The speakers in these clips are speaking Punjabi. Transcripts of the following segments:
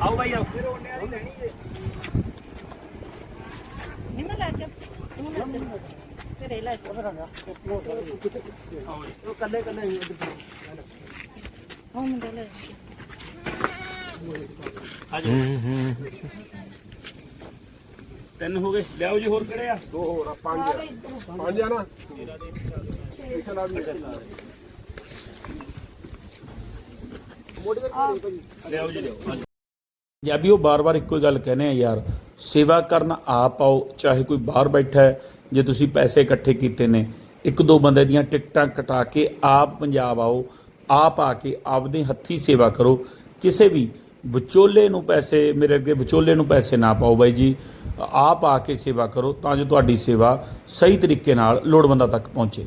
ਆਓ ਬਾਈ ਆਓ ਨਿੰਮ ਲੈ ਚੱਲ ਤੂੰ ਲੈ ਤੇਰੇ ਲੈ ਚੱਲ ਉਹ ਕੱਲੇ ਕੱਲੇ ਉਹ ਮੁੰਡਾ ਲੈ ਤਿੰਨ ਹੋ ਗਏ। ਲਿਆਓ ਜੀ ਹੋਰ ਕਿਹੜੇ ਆ? ਦੋ ਹੋਰ ਆ, ਪੰਜ ਆ। ਪੰਜ ਆ ਨਾ। ਇੱਥੇ ਲਾ ਵੀ ਪੰਜਾਬੀ ਉਹ ਲਿਆਓ ਪੰਜਾਬੀਓ ਬਾਰ-ਬਾਰ ਇੱਕੋ ਹੀ ਗੱਲ ਕਹਿੰਦੇ ਆ ਯਾਰ, ਸੇਵਾ ਕਰਨ ਆਪ ਆਓ, ਚਾਹੇ ਕੋਈ ਬਾਹਰ ਬੈਠਾ ਹੈ, ਜੇ ਤੁਸੀਂ ਪੈਸੇ ਇਕੱਠੇ ਕੀਤੇ ਨੇ, ਇੱਕ ਦੋ ਬੰਦੇ ਦੀਆਂ ਟਿਕਟਾਂ ਕਟਾ ਕੇ ਆਪ ਪੰਜਾਬ ਆਓ, ਆਪ ਆ ਕੇ ਆਪਦੇ ਹੱਥੀ ਸੇਵਾ ਕਰੋ, ਕਿਸੇ ਵੀ ਵਿਚੋਲੇ ਨੂੰ ਪੈਸੇ, ਮੇਰੇ ਅੱਗੇ ਵਿਚੋਲੇ ਨੂੰ ਪੈਸੇ ਨਾ ਪਾਓ ਬਾਈ ਜੀ, ਆਪ ਆ ਕੇ ਸੇਵਾ ਕਰੋ ਤਾਂ ਜੋ ਤੁਹਾਡੀ ਸੇਵਾ ਸਹੀ ਤਰੀਕੇ ਨਾਲ ਲੋੜਵੰਦਾਂ ਤੱਕ ਪਹੁੰਚੇ।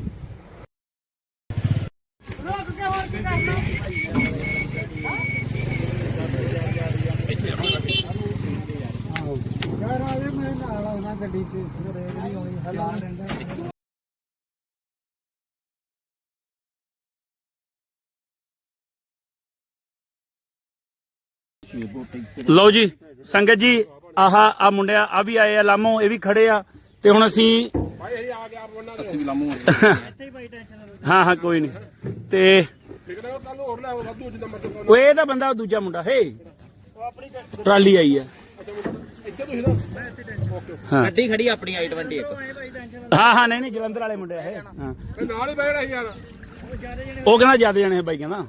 ਯਾਰ ਆ ਜਾ ਮੈਂ ਨਾਲ ਆਉਣਾ ਗੱਡੀ ਤੇ ਰੇਡ ਨਹੀਂ ਹੋਣੀ ਹਲਾ ਰਹਿੰਦਾ ਲਓ ਜੀ ਸੰਗਤ ਜੀ ਆਹ ਆ ਮੁੰਡਿਆ ਆ ਵੀ ਆਏ ਆ ਲਾਮੋ ਇਹ ਵੀ ਖੜੇ ਆ ਤੇ ਹੁਣ ਅਸੀਂ ਆ ਵੀ ਲਾਮੂ ਹਾਂ ਹਾਂ ਕੋਈ ਨਹੀਂ। ਤੇ ਉਹ ਇਹ ਤਾਂ ਬੰਦਾ ਦੂਜਾ ਮੁੰਡਾ ਹੇ। ਟਰਾਲੀ ਆਈ ਹੈ ਇੱਥੇ ਤੁਸੀਂ ਨਾ ਹਾਂ। ਗੱਡੀ ਖੜੀ ਆਪਣੀ i20 ਇੱਕ। ਹਾਂ ਹਾਂ ਨਹੀਂ ਨਹੀਂ ਜਲੰਧਰ ਵਾਲੇ ਮੁੰਡੇ ਆ ਇਹ। ਹਾਂ। ਤੇ ਨਾਲ ਹੀ ਬੈਠ ਯਾਰ। ਉਹ ਕਹਿੰਦਾ ਜ਼ਿਆਦਾ ਜਾਣੇ ਬਾਈ ਕਹਿੰਦਾ।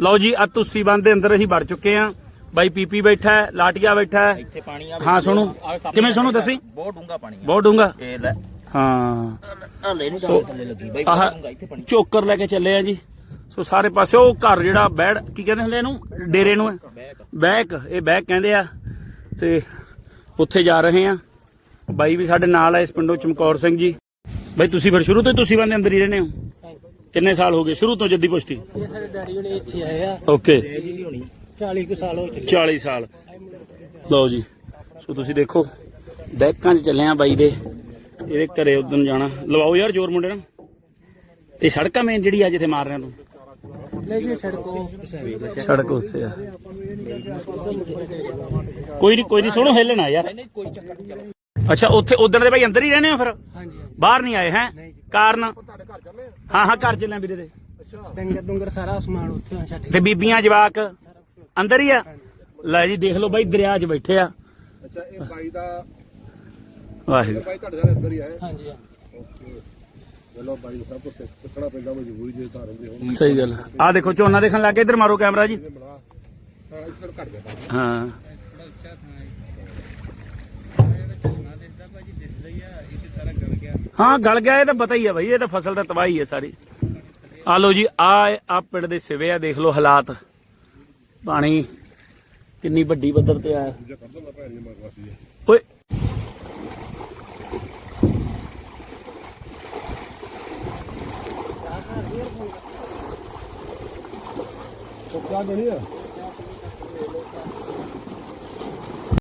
ਲਓ ਜੀ ਆ ਤੁਸੀਂ ਬੰਦ ਦੇ ਅੰਦਰ ਅਸੀਂ ਵੜ ਚੁੱਕੇ ਆ ਬਾਈ ਪੀਪੀ ਬੈਠਾ ਹੈ ਲਾਟੀਆ ਬੈਠਾ ਹੈ। ਇੱਥੇ ਪਾਣੀ ਆ ਹਾਂ ਸੁਣੋ। ਕਿਵੇਂ ਸੁਣੋ ਦੱਸੀ? ਬਹੁਤ ਡੂੰਗਾ ਪਾਣੀ ਆ। ਬਹੁਤ ਡੂੰਗਾ ਇਹ ਲੈ। ਹਾਂ। ਹਲੇ ਨਹੀਂ ਸੋ- ਥੱਲੇ ਲੱਗੀ। ਬਾਈ ਆਹ ਬਹੁਤ ਡੂੰਗਾ ਇੱਥੇ ਪਾਣੀ ਚੋਕਰ ਲੈ ਕੇ ਚੱਲੇ ਆ ਜੀ। ਸੋ ਸਾਰੇ ਪਾਸੇ ਉਹ ਘਰ ਜਿਹੜਾ ਬੈੜ ਕੀ ਕਹਿੰਦੇ ਹੁੰਦੇ ਇਹਨੂੰ? ਡੇਰੇ ਨੂੰ ਬੈਕ ਇਹ ਬੈਕ ਕਹਿੰਦੇ ਆ। ਤੇ ਉੱਥੇ ਜਾ ਰਹੇ ਆ ਬਾਈ ਵੀ ਸਾਡੇ ਨਾਲ ਆ ਇਸ ਪਿੰਡੋਂ ਚਮਕੌਰ ਸਿੰਘ ਜੀ। ਬਾਈ ਤੁਸੀਂ ਫਿਰ ਸ਼ੁਰੂ ਤੋਂ ਹੀ ਤੁਸੀਂ ਬੰਦੇ ਅੰਦਰ ਹੀ ਰਹਿੰਦੇ ਹੋ? ਕਿੰਨੇ ਸਾਲ ਹੋ ਗਏ? ਸ਼ੁਰੂ ਤੋਂ ਜੱਦੀ ਪੁਸ਼ਤੀ? ਇਹ ਸਾਡੇ ਡੈਡੀ ਜਿਹੜੇ ਇੱਥੇ ਆਏ ਆ। ਓਕੇ। 40 ਕੁ ਸਾਲ ਹੋ ਚੁੱਕੇ। 40 ਸਾਲ। ਲਓ ਜੀ। ਸੋ ਤੁਸੀਂ ਦੇਖੋ ਬੈਕਾਂ 'ਚ ਚੱਲੇ ਆ ਬਾਈ ਦੇ। ਇਹਦੇ ਘਰੇ ਉਦੋਂ ਜਾਣਾ। ਲਵਾਓ ਯਾਰ ਜ਼ੋਰ ਮੁੰਡੇ ਨਾਲ। ਇਹ ਸੜਕਾਂ ਮੇਨ ਜਿਹੜੀ ਆ ਜਿੱਥੇ ਮਾਰ ਰਿਹਾ ਤੂੰ। ਲੈ ਜੀ ਸੜਕੋਂ ਸੜਕ ਉੱਤੇ ਆ। ਕੋਈ ਨਹੀਂ ਕੋਈ ਨਹੀਂ ਸੁਣੋ ਹਿੱਲਣਾ ਯਾਰ ਅੱਛਾ ਉੱਥੇ ਉਧਰ ਦੇ ਭਾਈ ਅੰਦਰ ਹੀ ਰਹਿੰਦੇ ਹੋ ਫਿਰ? ਹਾਂਜੀ ਬਾਹਰ ਨਹੀਂ ਆਏ ਹੈ? ਕਾਰਨ? ਹਾਂ ਹਾਂ ਘਰ ਚੱਲੇ ਵੀਰੇ ਦੇ। ਡੰਗਰ ਡੰਗਰ ਸਾਰਾ ਸਮਾਨ ਉੱਥੇ ਆ ਛੱਡ ਤੇ ਬੀਬੀਆਂ ਜਵਾਕ ਅੰਦਰ ਹੀ ਆ? ਲੈ ਜੀ ਦੇਖ ਲਓ ਬਾਈ ਦਰਿਆ 'ਚ ਬੈਠੇ ਆ। ਅੱਛਾ ਇਹ ਬਾਈ ਦਾ ਵਾਹਿਗੁਰੂ। ਬਾਈ ਤੁਹਾਡੇ ਸਾਰੇ ਅੰਦਰ ਹੀ ਆਏ ਹਾਂਜੀ ਹਾਂ। ਚਲੋ ਬਾਈ ਨੂੰ ਸਭ ਕੁਝ ਸਿੱਖਣਾ ਪੈਂਦਾ ਮਜਬੂਰੀ ਜੇ ਧਾਰਨ ਦੇ ਹੋਣ। ਸਹੀ ਗੱਲ ਆ। ਦੇਖੋ ਝੋਨਾ ਦੇਖਣ ਲੱਗੇ ਇੱਧਰ ਮਾਰੋ ਕੈਮਰਾ ਜੀ। ਹਾਂ। ਹਾਂ, ਗਲ ਗਿਆ, ਇਹ ਤਾਂ ਪਤਾ ਹੀ ਹੈ ਭਾਈ ਇਹ ਤਾਂ ਫਸਲ ਤਾਂ ਤਬਾਹੀ ਹੈ ਸਾਰੀ। ਆ ਲੋ ਜੀ, ਆ ਆ ਪਿੰਡ ਦੇ ਸਿਵੇ ਆ, ਦੇਖ ਲਓ ਹਾਲਾਤ। ਪਾਣੀ ਕਿੰਨੀ ਵੱਡੀ ਪੱਧਰ ਤੇ ਆਇਆ ਓਏ। ਸੁੱਕਾ ਗਣੀ ਆ